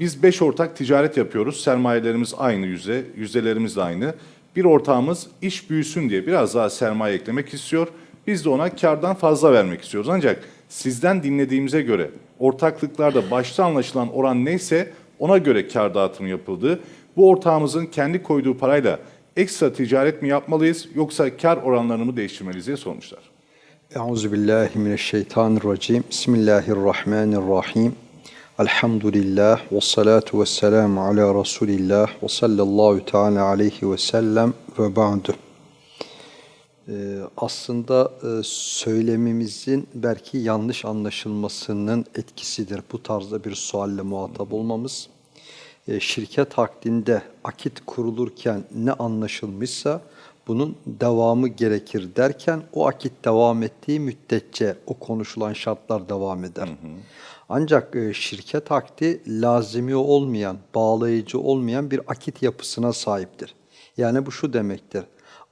Biz 5 ortak ticaret yapıyoruz. Sermayelerimiz aynı yüzde, yüzdelerimiz de aynı. Bir ortağımız iş büyüsün diye biraz daha sermaye eklemek istiyor. Biz de ona kardan fazla vermek istiyoruz. Ancak sizden dinlediğimize göre ortaklıklarda başta anlaşılan oran neyse ona göre kar dağıtımı yapıldı. Bu ortağımızın kendi koyduğu parayla ekstra ticaret mi yapmalıyız yoksa kar oranlarını mı değiştirmeliyiz diye sormuşlar. Euzu billahi mineşşeytanirracim. Bismillahirrahmanirrahim. Elhamdülillah ve salatu ve selamu ala Resulillah ve sallallahu teala aleyhi ve sellem ve ba'du. Ee, aslında e, söylemimizin belki yanlış anlaşılmasının etkisidir bu tarzda bir sualle muhatap olmamız. E, şirket hakkında akit kurulurken ne anlaşılmışsa bunun devamı gerekir derken o akit devam ettiği müddetçe o konuşulan şartlar devam eder. Ancak e, şirket akdi lazimi olmayan, bağlayıcı olmayan bir akit yapısına sahiptir. Yani bu şu demektir.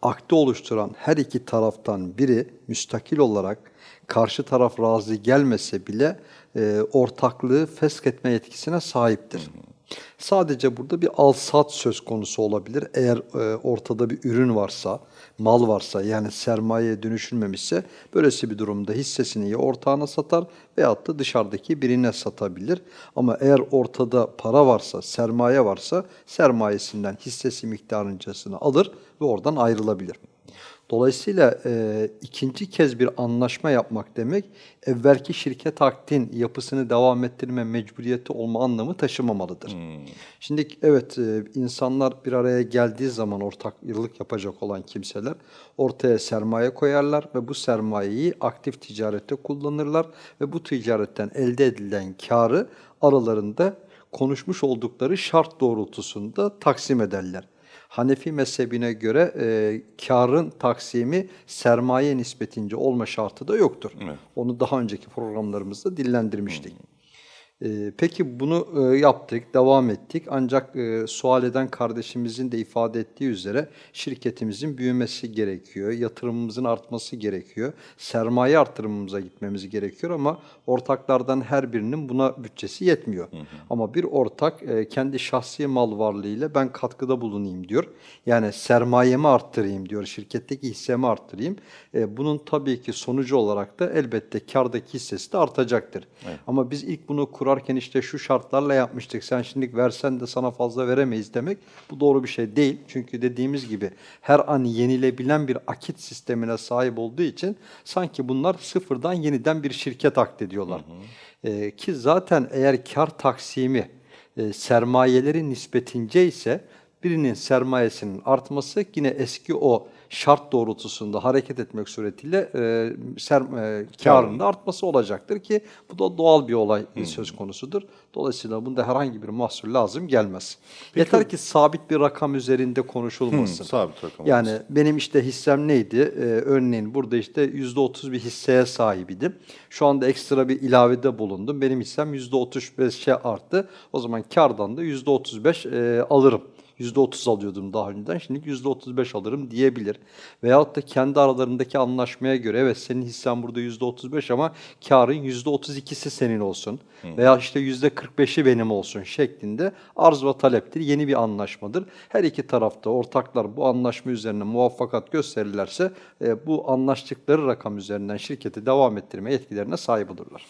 Akdi oluşturan her iki taraftan biri müstakil olarak karşı taraf razı gelmese bile e, ortaklığı fesketme yetkisine sahiptir. Sadece burada bir al-sat söz konusu olabilir. Eğer e, ortada bir ürün varsa, mal varsa yani sermayeye dönüşülmemişse böylesi bir durumda hissesini ya ortağına satar veyahut da dışarıdaki birine satabilir. Ama eğer ortada para varsa, sermaye varsa sermayesinden hissesi miktarıncasını alır ve oradan ayrılabilir. Dolayısıyla e, ikinci kez bir anlaşma yapmak demek, evvelki şirket akdin yapısını devam ettirme mecburiyeti olma anlamı taşımamalıdır. Şimdi evet e, insanlar bir araya geldiği zaman ortak yıllık yapacak olan kimseler ortaya sermaye koyarlar ve bu sermayeyi aktif ticarette kullanırlar ve bu ticaretten elde edilen karı aralarında konuşmuş oldukları şart doğrultusunda taksim ederler. Hanefi mezhebine göre e, karın taksimi sermaye nispetince olma şartı da yoktur. Onu daha önceki programlarımızda dillendirmiştik. E, peki bunu e, yaptık, devam ettik. Ancak e, sual eden kardeşimizin de ifade ettiği üzere şirketimizin büyümesi gerekiyor, yatırımımızın artması gerekiyor, sermaye artırımımıza gitmemiz gerekiyor ama ortaklardan her birinin buna bütçesi yetmiyor. Ama bir ortak e, kendi şahsi mal varlığıyla ben katkıda bulunayım diyor. Yani sermayemi arttırayım diyor, şirketteki hissemi arttırayım. E, bunun tabii ki sonucu olarak da elbette kardaki hissesi de artacaktır. Ama biz ilk bunu kurarken işte şu şartlarla yapmıştık. Sen şimdi versen de sana fazla veremeyiz demek bu doğru bir şey değil. Çünkü dediğimiz gibi her an yenilebilen bir akit sistemine sahip olduğu için sanki bunlar sıfırdan yeniden bir şirket akdediyorlar. Ee, ki zaten eğer kar taksimi e, sermayeleri nispetince ise birinin sermayesinin artması yine eski o şart doğrultusunda hareket etmek suretiyle e, ser, e, karın da artması olacaktır ki bu da doğal bir olay söz konusudur. Dolayısıyla bunda herhangi bir mahsur lazım gelmez. Yeter ki sabit bir rakam üzerinde konuşulmasın. Hı, sabit rakam Yani benim işte hissem neydi? Ee, örneğin burada işte %30 bir hisseye sahibiydim. Şu anda ekstra bir ilavede bulundum. Benim hissem %35'e arttı. O zaman kardan da %35 e, alırım. %30 alıyordum daha önceden, şimdi %35 alırım diyebilir. Veyahut da kendi aralarındaki anlaşmaya göre evet senin hissen burada %35 ama karın %32'si senin olsun. Veya işte %45'i benim olsun şeklinde arz ve taleptir. Yeni bir anlaşmadır. Her iki tarafta ortaklar bu anlaşma üzerine muvaffakat gösterirlerse e, bu anlaştıkları rakam üzerinden şirketi devam ettirme yetkilerine sahip olurlar.